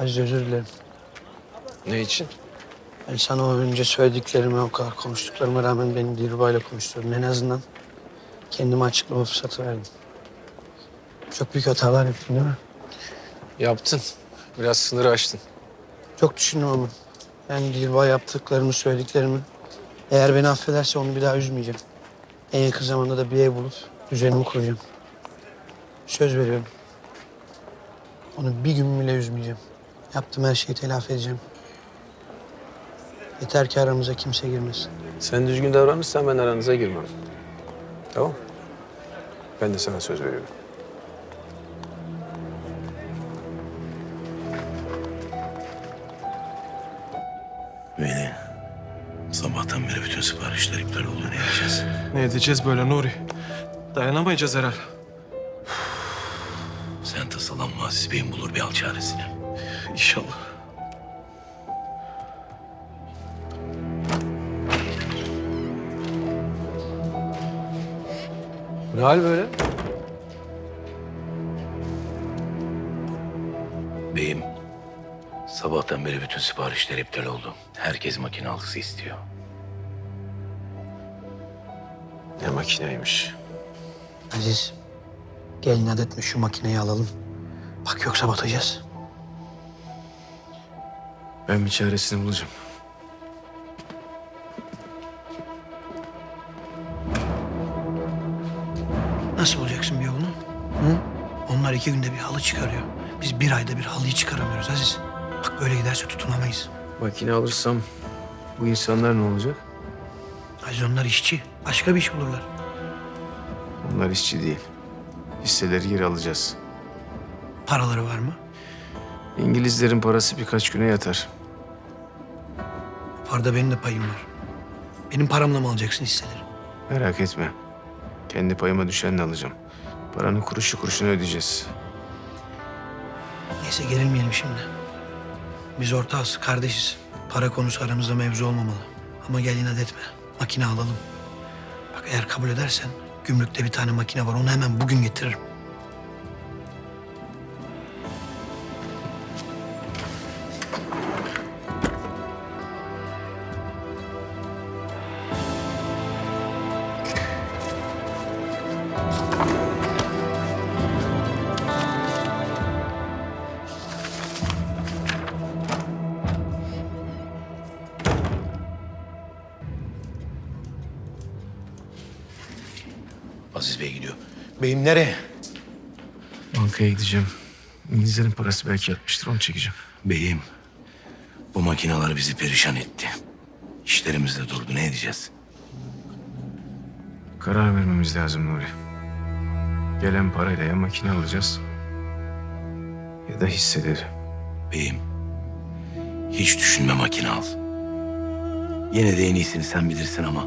Aziz özür dilerim. Ne için? Ben sana o önce söylediklerime, o kadar konuştuklarıma rağmen beni Dilruba'yla konuşturdun. En azından kendime açıklama fırsatı verdin. Çok büyük hatalar yaptın değil mi? Yaptın. Biraz sınırı aştın. Çok düşündüm ama. Ben Dilruba yaptıklarımı, söylediklerimi... Eğer beni affederse onu bir daha üzmeyeceğim. En yakın zamanda da bir ev bulup düzenimi kuracağım. Söz veriyorum. Onu bir gün bile üzmeyeceğim. Yaptığım her şeyi telafi edeceğim. Yeter ki aramıza kimse girmesin. Sen düzgün davranırsan ben aranıza girmem. Tamam Ben de sana söz veriyorum. Veli, sabahtan beri bütün siparişler iptal oldu. Ne yapacağız? Ne edeceğiz böyle Nuri? Dayanamayacağız herhal. Sen tasalanma Aziz Bey'in bulur bir al çaresini. İnşallah. Ne hal böyle? Beyim, sabahtan beri bütün siparişler iptal oldu. Herkes makine altısı istiyor. Ne makineymiş. Aziz, gelin adet mi şu makineyi alalım. Bak yoksa batacağız. Ben bir çaresini bulacağım. Nasıl bulacaksın bir yolunu? Hı? Onlar iki günde bir halı çıkarıyor. Biz bir ayda bir halıyı çıkaramıyoruz Aziz. Bak böyle giderse tutunamayız. Makine alırsam bu insanlar ne olacak? Aziz onlar işçi. Başka bir iş bulurlar. Onlar işçi değil. Hisseleri geri alacağız. Paraları var mı? İngilizlerin parası birkaç güne yatar. Var da benim de payım var. Benim paramla mı alacaksın hisseleri? Merak etme. Kendi payıma düşenle alacağım. Paranın kuruşu kuruşuna ödeyeceğiz. Neyse gerilmeyelim şimdi. Biz ortağız, kardeşiz. Para konusu aramızda mevzu olmamalı. Ama gel inat etme. Makine alalım. Bak eğer kabul edersen gümrükte bir tane makine var. Onu hemen bugün getiririm. Aziz Bey gidiyor. Beyim nereye? Bankaya gideceğim. İngilizlerin parası belki yatmıştır onu çekeceğim. Beyim, bu makineler bizi perişan etti. İşlerimiz de durdu. Ne edeceğiz? Karar vermemiz lazım Nuri. Gelen parayla ya makine alacağız ya da hisseleri. Beyim, hiç düşünme makine al. Yine de en iyisini sen bilirsin ama...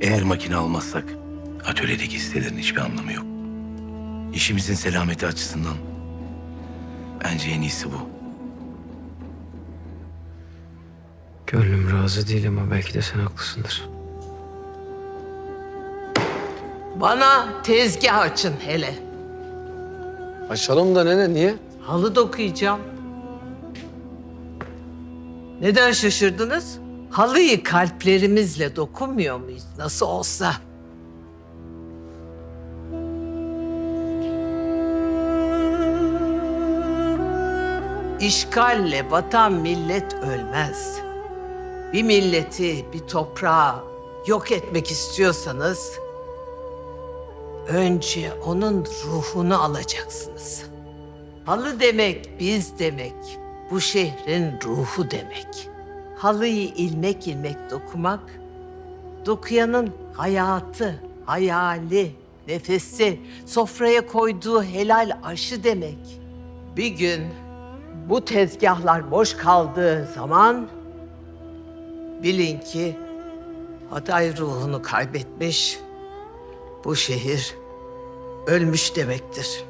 ...eğer makine almazsak... ...atölyedeki hisselerin hiçbir anlamı yok. İşimizin selameti açısından... ...bence en iyisi bu. Gönlüm razı değil ama belki de sen haklısındır. Bana tezgah açın hele. Açalım da nene niye? Halı dokuyacağım. Neden şaşırdınız? Halıyı kalplerimizle dokunmuyor muyuz? Nasıl olsa. İşgalle vatan millet ölmez. Bir milleti, bir toprağı yok etmek istiyorsanız önce onun ruhunu alacaksınız. Halı demek biz demek. Bu şehrin ruhu demek. Halıyı ilmek ilmek dokumak, dokuyanın hayatı, hayali, nefesi, sofraya koyduğu helal aşı demek. Bir gün bu tezgahlar boş kaldığı zaman bilin ki Hatay ruhunu kaybetmiş, bu şehir ölmüş demektir.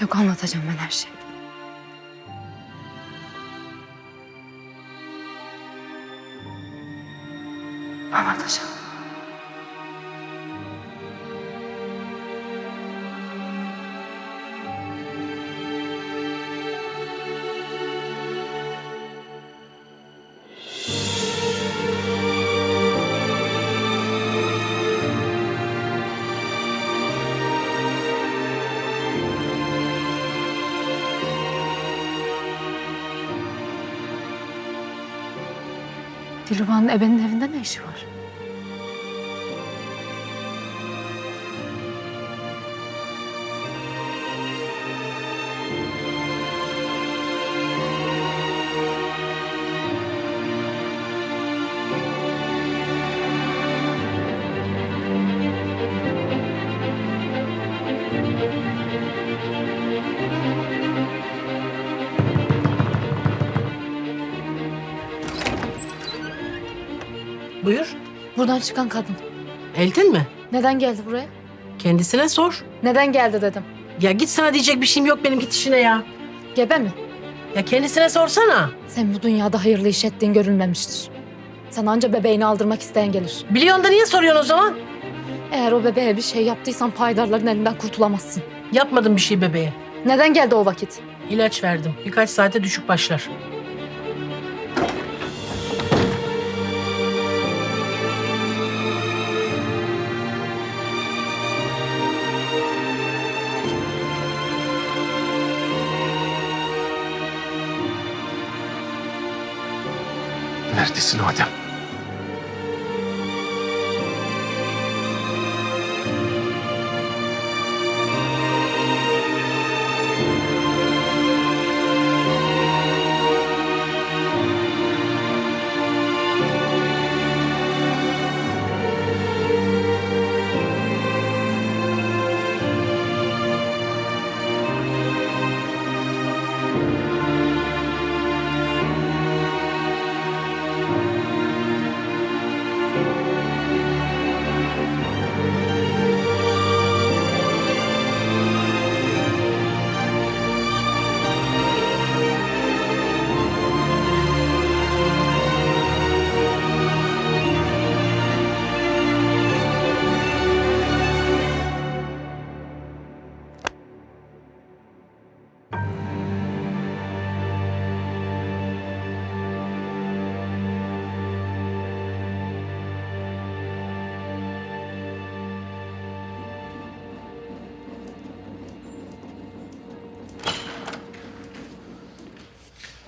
Yok anlatacağım ben her şeyi. Dilruba'nın ebenin evinde ne işi var? Buradan çıkan kadın. Eltin mi? Neden geldi buraya? Kendisine sor. Neden geldi dedim. Ya git sana diyecek bir şeyim yok benim git işine ya. Gebe mi? Ya kendisine sorsana. Sen bu dünyada hayırlı iş ettiğin görülmemiştir. Sen anca bebeğini aldırmak isteyen gelir. Biliyorsun da niye soruyorsun o zaman? Eğer o bebeğe bir şey yaptıysan paydarların elinden kurtulamazsın. Yapmadım bir şey bebeğe. Neden geldi o vakit? İlaç verdim. Birkaç saate düşük başlar. Neredesin Adem?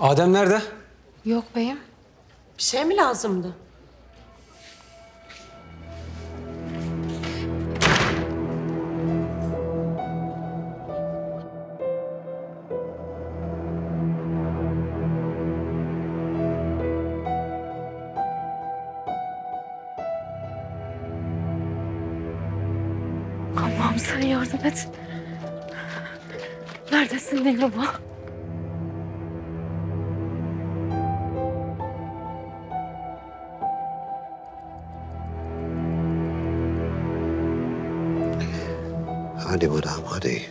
Adem nerede? Yok beyim. Bir şey mi lazımdı? Hadi madam hadi.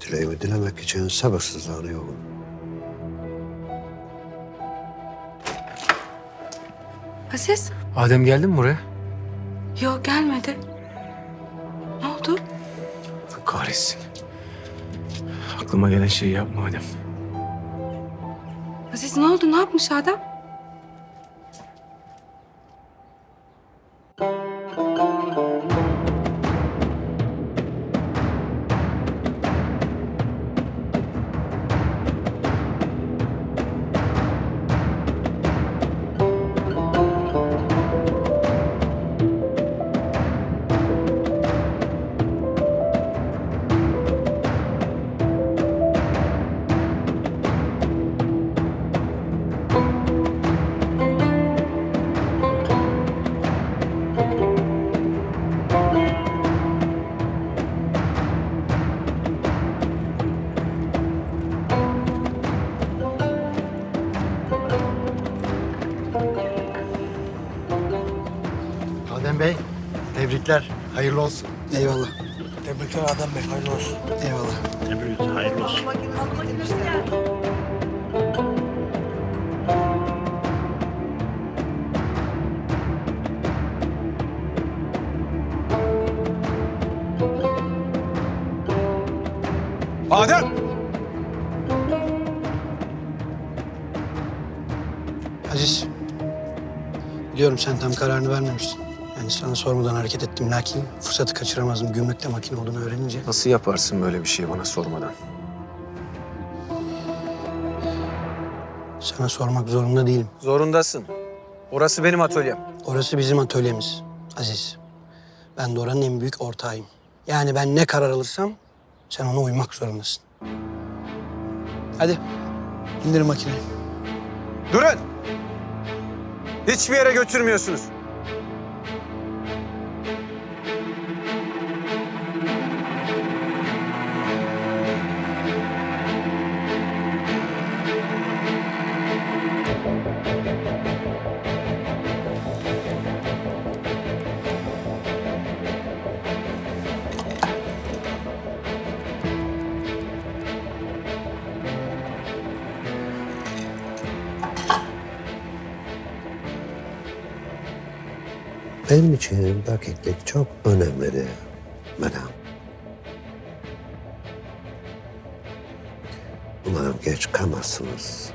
Dileğimi dilemek için sabırsızlanıyorum. Aziz? Adem geldi mi buraya? Yok gelmedi. Ne oldu? Kahretsin. Aklıma gelen şeyi yapma Adem. Aziz ne oldu? Ne yapmış adam? Adem Hayırlı olsun. Eyvallah. Tebrikler Adem Bey. Hayırlı olsun. Eyvallah. Adem! Aziz. Biliyorum sen tam kararını vermemiştin. Yani sana sormadan hareket ettim. Lakin fırsatı kaçıramazdım. Gümrükte makine olduğunu öğrenince. Nasıl yaparsın böyle bir şeyi bana sormadan? Sana sormak zorunda değilim. Zorundasın. Orası benim atölyem. Orası bizim atölyemiz Aziz. Ben de oranın en büyük ortağıyım. Yani ben ne karar alırsam sen ona uymak zorundasın. Hadi indir makineyi. Durun! Hiçbir yere götürmüyorsunuz. Benim için dakiklik çok önemlidir. Madam. Umarım geç kalmazsınız.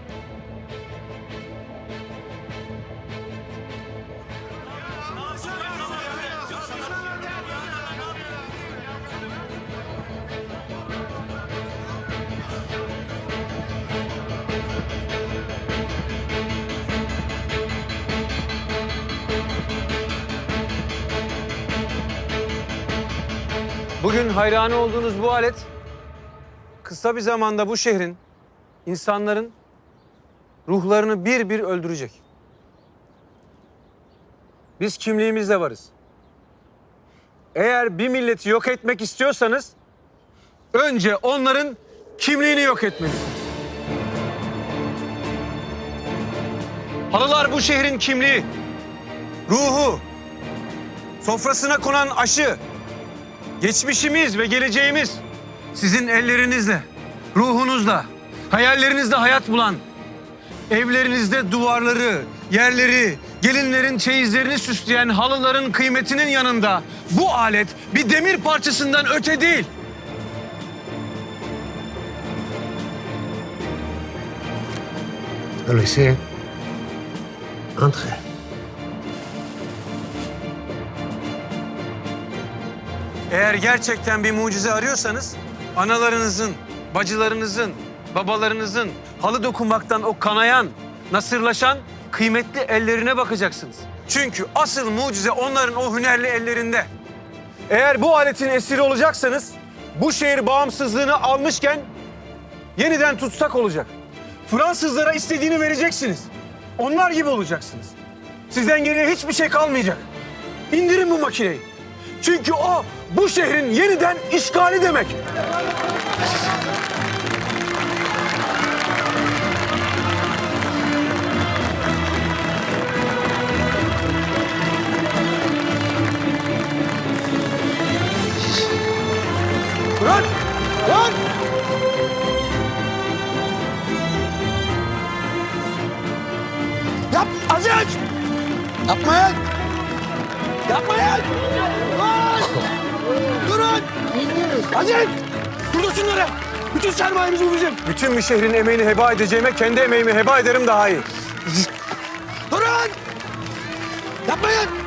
Bugün hayranı olduğunuz bu alet kısa bir zamanda bu şehrin, insanların ruhlarını bir bir öldürecek. Biz kimliğimizle varız. Eğer bir milleti yok etmek istiyorsanız önce onların kimliğini yok etmelisiniz. Halılar bu şehrin kimliği, ruhu, sofrasına konan aşı, Geçmişimiz ve geleceğimiz sizin ellerinizle, ruhunuzla, hayallerinizle hayat bulan, evlerinizde duvarları, yerleri, gelinlerin çeyizlerini süsleyen halıların kıymetinin yanında bu alet bir demir parçasından öte değil. Öyleyse entre. Eğer gerçekten bir mucize arıyorsanız analarınızın, bacılarınızın, babalarınızın halı dokunmaktan o kanayan, nasırlaşan kıymetli ellerine bakacaksınız. Çünkü asıl mucize onların o hünerli ellerinde. Eğer bu aletin esiri olacaksanız bu şehir bağımsızlığını almışken yeniden tutsak olacak. Fransızlara istediğini vereceksiniz. Onlar gibi olacaksınız. Sizden geriye hiçbir şey kalmayacak. İndirin bu makineyi. Çünkü o bu şehrin yeniden işgali demek. Bırak! Bırak! Yap Aziz! Yapmayın! Yapmayın! Durun! Aziz! Durdur şunları! Bütün sermayemiz bu bizim. Bütün bir şehrin emeğini heba edeceğime kendi emeğimi heba ederim daha iyi. Durun! Yapmayın!